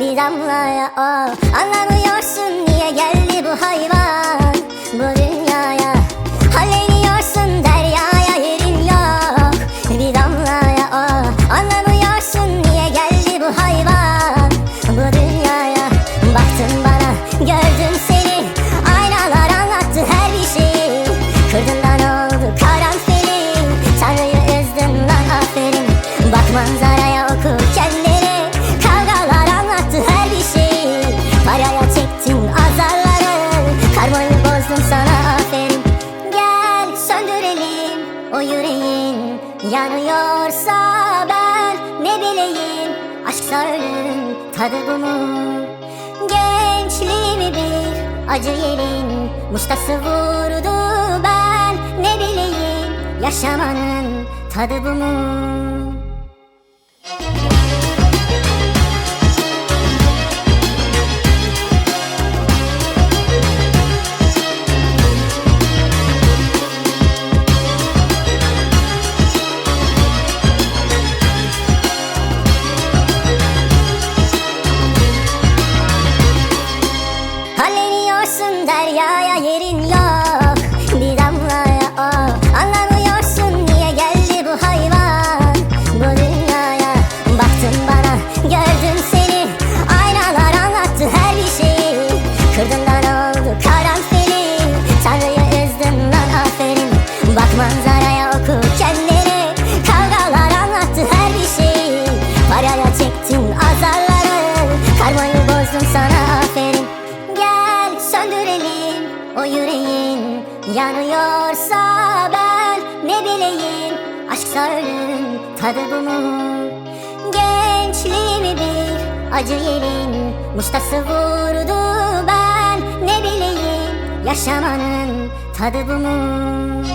bir damlaya o. Anlamıyorsun niye geldi bu hayvan bu dünyaya. Halleniyorsun deryaya yerin yok bir damlaya o. Anlamıyorsun niye geldi bu hayvan bu dünyaya. Baktın bana gördüm seni aynalar anlattı her bir şeyi Kırdın da oldu karanfili Tanrı'yı üzdün lan aferin. Bak manzaraya oku kendini Kavgalar anlattı her bir şeyi. Paraya çektin azarları. Karmayı bozdum sana aferin. Gel söndürelim o yüreğin. Yanıyorsa ben ne bileyim. Aşksa ölüm tadı bu mu? Gençliğimi bir acı yerin. Muştası vurdu ben ne bileyim. Yaşamanın tadı bu? Halleniyorsun deryaya yerin yok o yüreğin Yanıyorsa ben ne bileyim Aşksa ölüm tadı bu mu? Gençliğimi bir acı yerin Muştası vurdu ben ne bileyim Yaşamanın tadı bu mu?